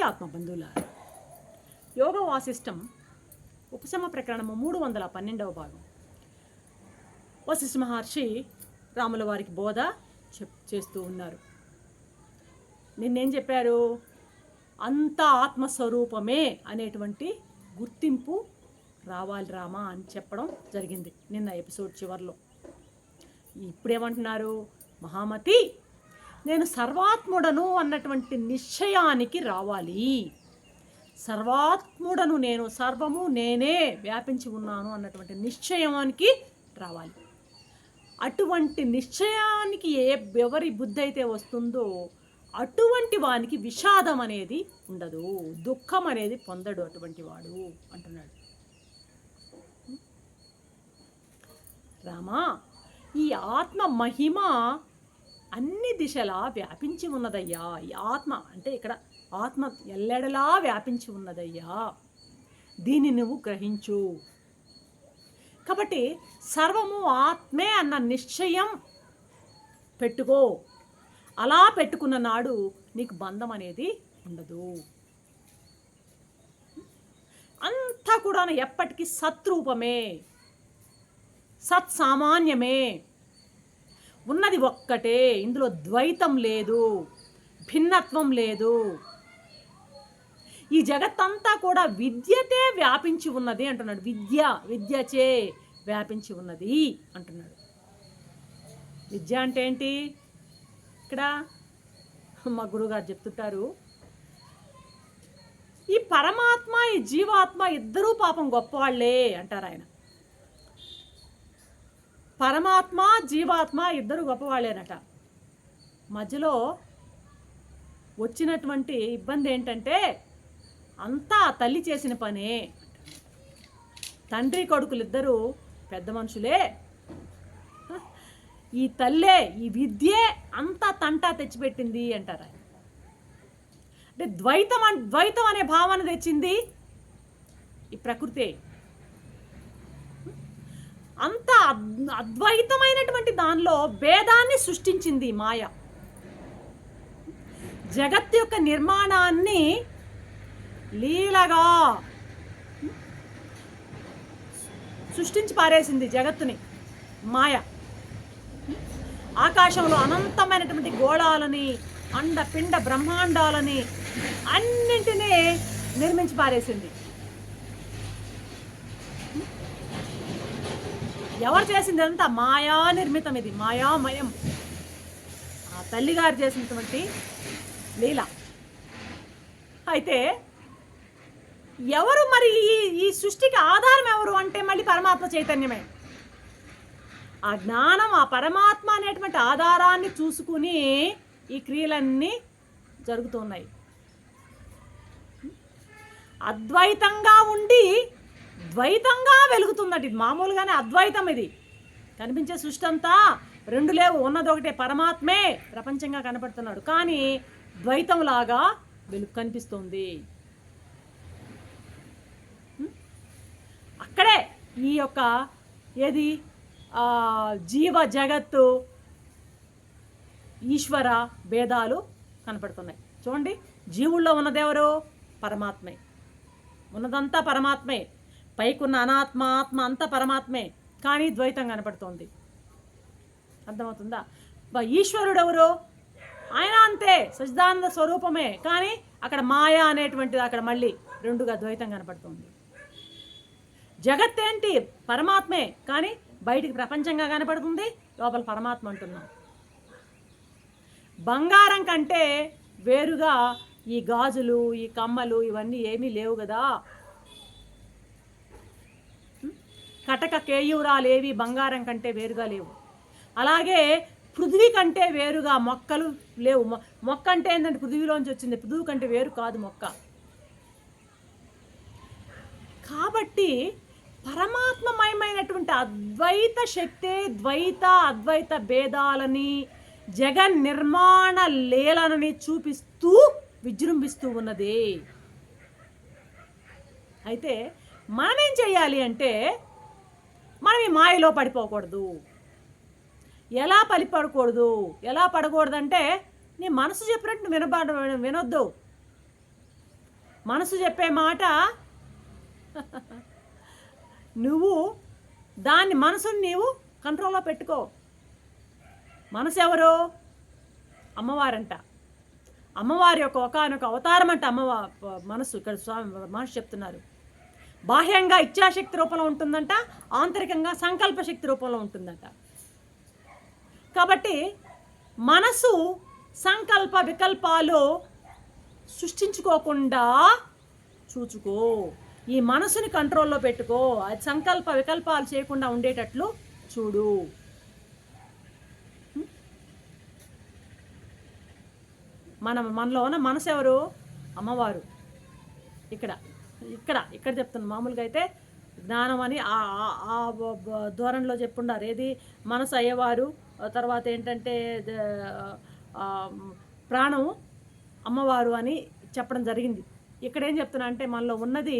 ప్రియాత్మ బంధువులారా. యోగ వాసిష్టం ఉపశమ ప్రకరణము మూడు వందల పన్నెండవ భాగం. వశిష్ఠ మహర్షి రాముల వారికి బోధ చెప్ చేస్తూ ఉన్నారు. నిన్నేం చెప్పారు? అంత ఆత్మస్వరూపమే అనేటువంటి గుర్తింపు రావాలి రామా అని చెప్పడం జరిగింది నిన్న ఎపిసోడ్ చివరిలో. ఇప్పుడేమంటున్నారు? మహామతి నేను సర్వాత్ముడను అన్నటువంటి నిశ్చయానికి రావాలి. సర్వాత్ముడను నేను సర్వము నేనే వ్యాపించి ఉన్నాను అన్నటువంటి నిశ్చయానికి రావాలి. అటువంటి నిశ్చయానికి ఏ ఎవరి బుద్ధి అయితే వస్తుందో అటువంటి వానికి విషాదం అనేది ఉండదు. దుఃఖం అనేది పొందడు అటువంటి వాడు అంటున్నాడు. రామా ఈ ఆత్మ మహిమ అన్ని దిశలా వ్యాపించి ఉన్నదయ్యా. ఈ ఆత్మ అంటే ఇక్కడ ఆత్మ ఎల్లెడలా వ్యాపించి ఉన్నదయ్యా. దీన్ని నువ్వు గ్రహించు. కాబట్టి సర్వము ఆత్మే అన్న నిశ్చయం పెట్టుకో. అలా పెట్టుకున్న నాడు నీకు బంధం అనేది ఉండదు. అంతా కూడా ఎప్పటికీ సత్రూపమే. సత్సామాన్యమే. ఉన్నది ఒక్కటే. ఇందులో ద్వైతం లేదు భిన్నత్వం లేదు. ఈ జగత్తంతా కూడా విద్యతే వ్యాపించి ఉన్నది అంటున్నాడు. విద్య విద్యచే వ్యాపించి ఉన్నది అంటున్నాడు. విద్య అంటే ఏంటి? ఇక్కడ మా గురుగారు చెప్తుంటారు ఈ పరమాత్మ ఈ జీవాత్మ ఇద్దరూ పాపం గొప్పవాళ్ళే అంటారు ఆయన. పరమాత్మ జీవాత్మ ఇద్దరు గొప్పవాళ్ళేనట. మధ్యలో వచ్చినటువంటి ఇబ్బంది ఏంటంటే అంతా తల్లి చేసిన పనే. తండ్రి కొడుకులు ఇద్దరు పెద్ద మనుషులే. ఈ తల్లే ఈ విద్యే అంతా తంటా తెచ్చిపెట్టింది అంటారు ఆయన. అంటే ద్వైతం అన్ ద్వైతం అనే భావన తెచ్చింది ఈ ప్రకృతే. అంత అద్- అద్వైతమైనటువంటి దానిలో భేదాన్ని సృష్టించింది మాయ. జగత్తు యొక్క నిర్మాణాన్ని లీలగా సృష్టించి పారేసింది జగత్తుని మాయ. ఆకాశంలో అనంతమైనటువంటి గోళాలని అండ పిండ బ్రహ్మాండాలని అన్నింటినీ నిర్మించి పారేసింది. ఎవరు చేసింది అంతా మాయా నిర్మితం ఇది మాయామయం. ఆ తల్లిగారు చేసినటువంటి లీల. అయితే ఎవరు మరి ఈ ఈ సృష్టికి ఆధారం ఎవరు అంటే మళ్ళీ పరమాత్మ చైతన్యమే. ఆ జ్ఞానం ఆ పరమాత్మ అనేటువంటి ఆధారాన్ని చూసుకుని ఈ క్రియలన్నీ జరుగుతున్నాయి అద్వైతంగా ఉండి ద్వైతంగా వెలుగుతుందట ఇది. మామూలుగానే అద్వైతం ఇది. కనిపించే సృష్టి అంతా రెండు లేవు. ఉన్నది ఒకటే పరమాత్మే ప్రపంచంగా కనపడుతున్నాడు. కానీ ద్వైతంలాగా వెలుగు కనిపిస్తుంది. అక్కడే ఈ యొక్క ఏది? జీవ జగత్తు ఈశ్వర భేదాలు కనపడుతున్నాయి. చూడండి. జీవుల్లో ఉన్నదెవరు పరమాత్మే. ఉన్నదంతా పరమాత్మే. పైకున్న అనాత్మ ఆత్మ అంతా పరమాత్మే. కానీ ద్వైతం కనపడుతోంది. అర్థమవుతుందా? ఈశ్వరుడు ఎవరు ఆయన అంతే సచిదానంద స్వరూపమే. కానీ అక్కడ మాయా అనేటువంటిది అక్కడ మళ్ళీ రెండుగా ద్వైతం కనపడుతుంది. జగత్ ఏంటి పరమాత్మే. కానీ బయటికి ప్రపంచంగా కనపడుతుంది లోపల పరమాత్మ అంటున్నాం. బంగారం కంటే వేరుగా ఈ గాజులు ఈ కమ్మలు ఇవన్నీ ఏమీ లేవు కదా. కటక కేయూరాలేవి బంగారం కంటే వేరుగా లేవు. అలాగే పృథ్వీ కంటే వేరుగా మొక్కలు లేవు. మొ- మొక్క అంటే ఏంటంటే పృథ్వీలోంచి వచ్చింది. పృథ్వీ కంటే వేరు కాదు మొక్క. కాబట్టి పరమాత్మమయమైనటువంటి అద్వైత శక్తే ద్వైత అద్వైత భేదాలని జగన్ నిర్మాణ లీలనని చూపిస్తూ విజృంభిస్తూ ఉన్నది. అయితే మనం ఏం చేయాలి అంటే మనం ఈ మాయలో పడిపోకూడదు. ఎలా పలి పడకూడదు ఎలా పడకూడదంటే నీ మనసు చెప్పినట్టు నువ్వు వినబడ వినొద్దు. మనసు చెప్పే మాట నువ్వు దాన్ని మనసుని నీవు కంట్రోల్లో పెట్టుకో. మనసు ఎవరు అమ్మవారంట. అమ్మవారి యొక్క ఒకనొక అవతారం అంట అమ్మవారు మనసు. ఇక్కడ స్వామి మహర్షి చెప్తున్నారు. బాహ్యంగా ఇచ్ఛాశక్తి రూపంలో ఉంటుందంట ఆంతరికంగా సంకల్ప శక్తి రూపంలో ఉంటుందంట. కాబట్టి మనసు సంకల్ప వికల్పాలు సృష్టించుకోకుండా చూచుకో. ఈ మనసుని కంట్రోల్లో పెట్టుకో. అది సంకల్ప వికల్పాలు చేయకుండా ఉండేటట్లు చూడు. మనం మనలో ఉన్న మనసు ఎవరు? అమ్మవారు. ఇక్కడ. ఇక్కడ ఇక్కడ చెప్తున్నా. మామూలుగా అయితే జ్ఞానం అని ఆ ధోరణిలో చెప్పుండారు. ఏది? మనసు అయ్యేవారు తర్వాత ఏంటంటే ప్రాణం అమ్మవారు అని చెప్పడం జరిగింది. ఇక్కడ ఏం చెప్తున్నా అంటే మనలో ఉన్నది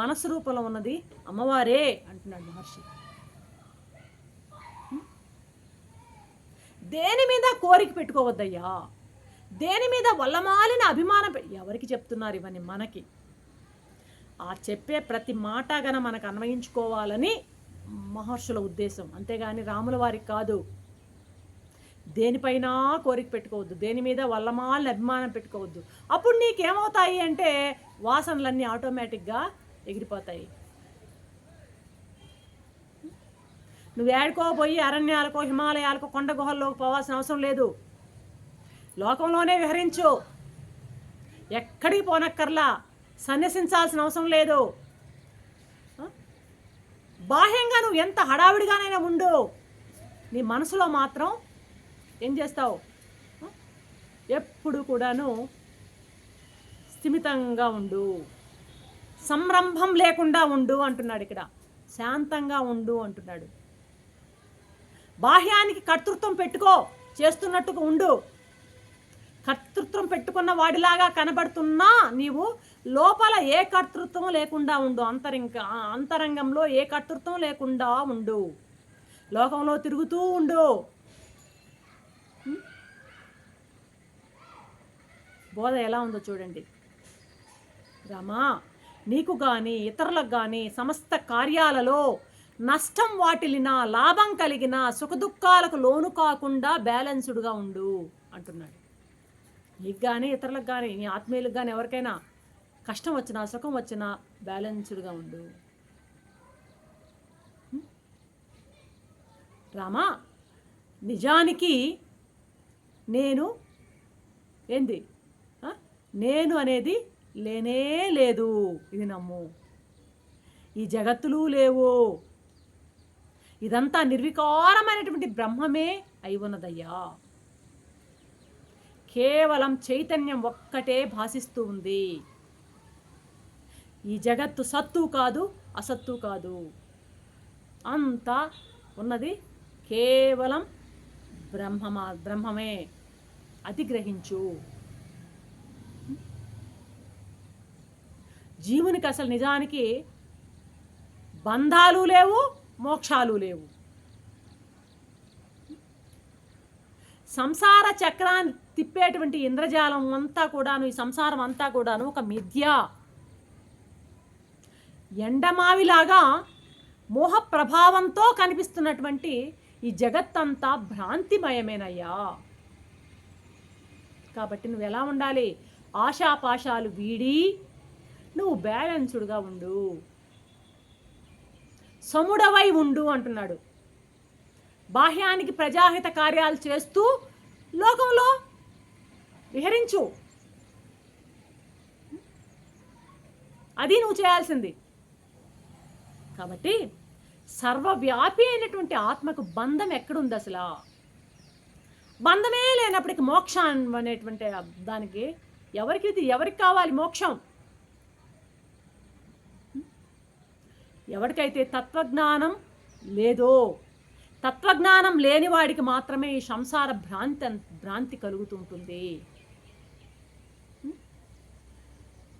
మనసు రూపంలో ఉన్నది అమ్మవారే అంటున్నాడు మహర్షి. దేని మీద కోరిక పెట్టుకోవద్దయ్యా? దేని మీద వల్లమాలిన అభిమానం ఎవరికి చెప్తున్నారు ఇవన్నీ మనకి? ఆ చెప్పే ప్రతి మాట గన మనకు అన్వయించుకోవాలని మహర్షుల ఉద్దేశం. అంతేగాని రాముల వారికి కాదు. దేనిపైన కోరిక పెట్టుకోవద్దు. దేని మీద వల్లమాలని అభిమానం పెట్టుకోవద్దు. అప్పుడు నీకేమవుతాయి అంటే వాసనలన్నీ ఆటోమేటిక్గా ఎగిరిపోతాయి. నువ్వు ఏడుకోబోయి అరణ్యాలకో హిమాలయాలకో కొండ గుహల్లోకి పోవాల్సిన అవసరం లేదు. లోకంలోనే విహరించు. ఎక్కడికి పోనక్కర్లా. సన్యసించాల్సిన అవసరం లేదు. బాహ్యంగా నువ్వు ఎంత హడావిడిగానైనా ఉండు. నీ మనసులో మాత్రం ఏం చేస్తావు? ఎప్పుడు కూడాను స్థిమితంగా ఉండు. సంరంభం లేకుండా ఉండు అంటున్నాడు ఇక్కడ. శాంతంగా ఉండు అంటున్నాడు. బాహ్యానికి కర్తృత్వం పెట్టుకో. చేస్తున్నట్టుగా ఉండు. కర్తృత్వం పెట్టుకున్న వాడిలాగా కనబడుతున్నా నీవు లోపల ఏ కర్తృత్వం లేకుండా ఉండు. అంతరింక అంతరంగంలో ఏ కర్తృత్వం లేకుండా ఉండు. లోకంలో తిరుగుతూ ఉండు. బోధ ఎలా ఉందో చూడండి. రామా నీకు కానీ ఇతరులకు కానీ సమస్త కార్యాలలో నష్టం వాటిలినా లాభం కలిగిన సుఖదుఖాలకు లోను కాకుండా బ్యాలెన్స్డ్గా ఉండు అంటున్నాడు. నీకు కానీ ఇతరులకు కానీ నీ ఆత్మీయులకు కానీ ఎవరికైనా కష్టం వచ్చినా సుఖం వచ్చినా బ్యాలెన్స్డ్గా ఉండు. రామా నిజానికి నేను ఏంది? నేను అనేది లేనే లేదు. ఇది నమ్ము. ఈ జగత్తులు లేవు. ఇదంతా నిర్వికారమైనటువంటి బ్రహ్మమే అయి ఉన్నదయ్యా. కేవలం చైతన్యం ఒక్కటే భాషిస్తూ ఉంది. ఈ జగత్తు సత్తు కాదు అసత్తు కాదు. అంతా ఉన్నది కేవలం బ్రహ్మమా బ్రహ్మమే. అధిగ్రహించు జీవునికి అసలు నిజానికి బంధాలు లేవు మోక్షాలు లేవు. సంసార చక్రాన్ని తిప్పేటువంటి ఇంద్రజాలం అంతా కూడాను ఈ సంసారం అంతా కూడాను ఒక మిథ్య. ఎండమావిలాగా మోహ ప్రభావంతో కనిపిస్తున్నటువంటి ఈ జగత్తంతా భ్రాంతిమయమేనయ్యా. కాబట్టి నువ్వు ఎలా ఉండాలి? ఆశాపాశాలు వీడి నువ్వు బ్యాలెన్స్డ్గా ఉండు. సముడవై ఉండు అంటున్నాడు. బాహ్యానికి ప్రజాహిత కార్యాలు చేస్తూ లోకంలో విహరించు. అది నువ్వు చేయాల్సింది. కాబట్టి సర్వవ్యాపి అయినటువంటి ఆత్మకు బంధం ఎక్కడుంది అసలు? బంధమే లేనప్పటికి మోక్షం అనేటువంటి దానికి ఎవరికి ఇది? ఎవరికి కావాలి మోక్షం? ఎవరికైతే తత్వజ్ఞానం లేదో తత్వజ్ఞానం లేని వాడికి మాత్రమే ఈ సంసార భ్రాంతి భ్రాంతి కలుగుతుంటుంది.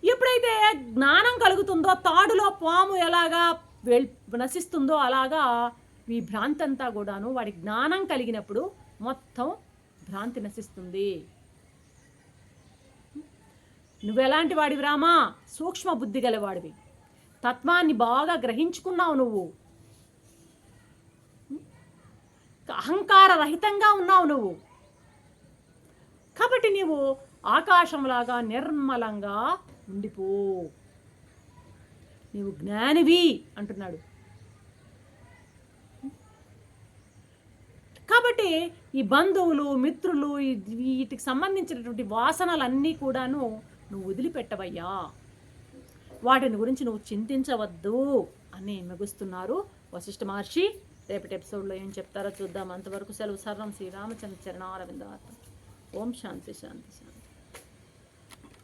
ఎప్పుడైతే జ్ఞానం కలుగుతుందో తాడులో పాము ఎలాగా వెల్ నశిస్తుందో అలాగా ఈ భ్రాంతి అంతా కూడాను వాడి జ్ఞానం కలిగినప్పుడు మొత్తం భ్రాంతి నశిస్తుంది. నువ్వెలాంటి వాడివి రామా? సూక్ష్మ బుద్ధి గలవాడివి. తత్వాన్ని బాగా గ్రహించుకున్నావు నువ్వు. అహంకార రహితంగా ఉన్నావు నువ్వు. కాబట్టి నీవు ఆకాశంలాగా నిర్మలంగా ఉండిపో. నీవు జ్ఞానివి అంటున్నాడు. కాబట్టి ఈ బంధువులు మిత్రులు వీటికి సంబంధించినటువంటి వాసనలన్నీ కూడాను నువ్వు వదిలిపెట్టవయ్యా. వాటిని గురించి నువ్వు చింతించవద్దు అని మెగుస్తున్నారు వశిష్ఠ మహర్షి. రేపటి ఎపిసోడ్లో ఏం చెప్తారో చూద్దాం. అంతవరకు సెలవు సర్వం శ్రీరామచంద్ర చరణారవిందార్థం ఓం శాంతి శాంతి శాంతి.